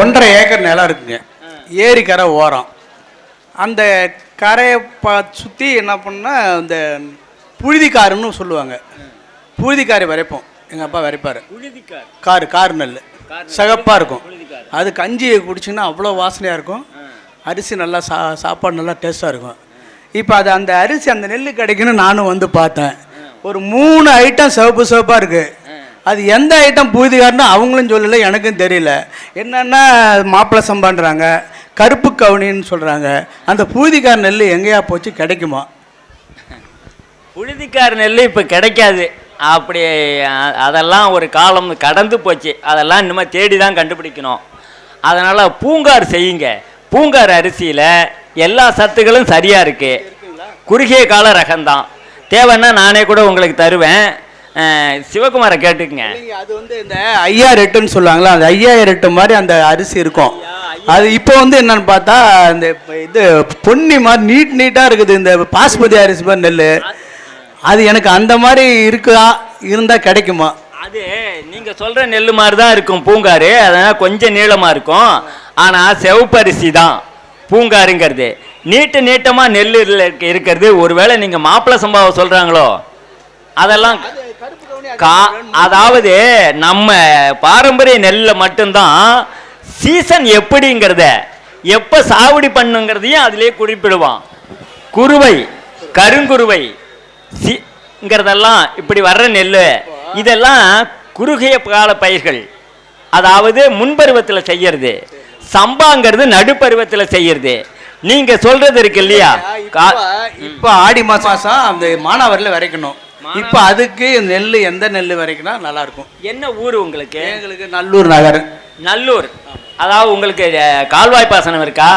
ஒன்றரை ஏக்கர் நிலம் இருக்குங்க. ஏரி கரை ஓரம். அந்த கரையை பா சுற்றி என்ன பண்ணால் இந்த புழுதிக்காருன்னு சொல்லுவாங்க. புழுதிக்காரி விரைப்போம். எங்கள் அப்பா விரைப்பார். காரு கார் நெல் சிகப்பாக இருக்கும். அது கஞ்சி குடிச்சிங்கன்னா அவ்வளோ வாசனையாக இருக்கும். அரிசி நல்லா சா சாப்பாடு நல்லா டேஸ்ட்டாக இருக்கும். இப்போ அது அந்த அரிசி அந்த நெல் கிடைக்குன்னு நானும் வந்து பார்த்தேன். ஒரு மூணு ஐட்டம் சிவப்பு சிவப்பாக இருக்குது அது எந்த ஐட்டம் பூதிகாரன்னு அவங்களும் சொல்லலை எனக்கும் தெரியல. என்னென்னா மாப்பிள்ளை சம்பான்றாங்க கருப்பு கவுனின்னு சொல்கிறாங்க அந்த பூதிக்கார் நெல் எங்கேயா போச்சு? கிடைக்குமா? உழுதிக்கார் நெல் இப்போ கிடைக்காது. அப்படி அதெல்லாம் ஒரு காலம் கடந்து போச்சு. அதெல்லாம் இனிமேல் தேடி தான் கண்டுபிடிக்கணும். அதனால் பூங்கார் செய்யுங்க. பூங்கார் அரிசியில் எல்லா சத்துக்களும் சரியாக இருக்குது குறுகிய கால ரகம்தான். தேவைன்னா நானே கூட உங்களுக்கு தருவேன். சிவகுமாரை கேட்டுக்குங்க. அது வந்து இந்த ஐயாயிரம் எட்டுன்னு சொல்லுவாங்களா அந்த ஐயாயிரம் எட்டு மாதிரி அந்த அரிசி இருக்கும். அது இப்போ வந்து என்னன்னு பார்த்தா இந்த இது பொன்னி மாதிரி நீட் நீட்டாக இருக்குது இந்த பாஸ்மதி அரிசி மாதிரி நெல் அது எனக்கு அந்த மாதிரி இருக்குதா இருந்தால் கிடைக்குமா? அது நீங்கள் சொல்கிற நெல் மாதிரி தான் இருக்கும் பூங்காரு. அதனால் கொஞ்சம் நீளமாக இருக்கும். ஆனால் செவப்பரிசி தான் பூங்காருங்கிறது. நீட்டு நீட்டமாக நெல் இருக்க- இருக்கிறது. ஒருவேளை நீங்கள் மாப்பிள்ளை சம்பாவை சொல்கிறாங்களோ அதெல்லாம் அதாவது நம்ம பாரம்பரிய நெல்லில் மட்டும்தான் சீசன் எப்படிங்கிறத எப்போ சாகுடி பண்ணுங்கிறதையும் அதிலே குறிப்பிடுவான். குருவை கருங்குருவை சிங்கிறதெல்லாம் இப்படி வர்ற நெல் இதெல்லாம் குறுகிய கால பயிர்கள். அதாவது முன்பருவத்தில் செய்யறது. சம்பாங்கிறது நடுப்பருவத்தில் செய்யறது. நீங்க சொல்றது இருக்கு இல்லையா? கா- இப்போ ஆடி மாசம் அந்த மானாவரியில் விதைக்கணும். இப்போ அதுக்கு நெல் எந்த நெல் விதைக்கினா நல்லா இருக்கும் என்ன ஊர் உங்களுக்கு? எங்களுக்கு நல்லூர் நகர். நல்லூர். அதாவது உங்களுக்கு கால்வாய் பாசனம் இருக்கா?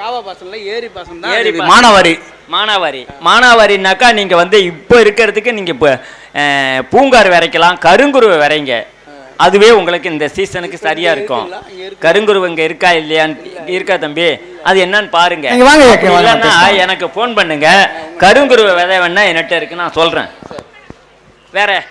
காவா பாசனில் ஏரி பாசனம் ஏரி ஏரி பாசனம். மானாவாரி. மானாவாரி. மானாவாரினாக்கா நீங்க வந்து இப்போ இருக்கிறதுக்கு நீங்க இப்போ பூங்கார் விதைக்கலாம் கருங்குருவை விதைங்க அதுவே உங்களுக்கு இந்த சீசனுக்கு சரியா இருக்கும். கருங்குருவை இங்க இருக்கா இல்லையான்னு இருக்கா தம்பி? அது என்னன்னு பாருங்க. இல்லைன்னா. எனக்கு ஃபோன் பண்ணுங்க. கருங்குருவை விதை வேணா என்கிட்ட இருக்கு நான் சொல்றேன். வேற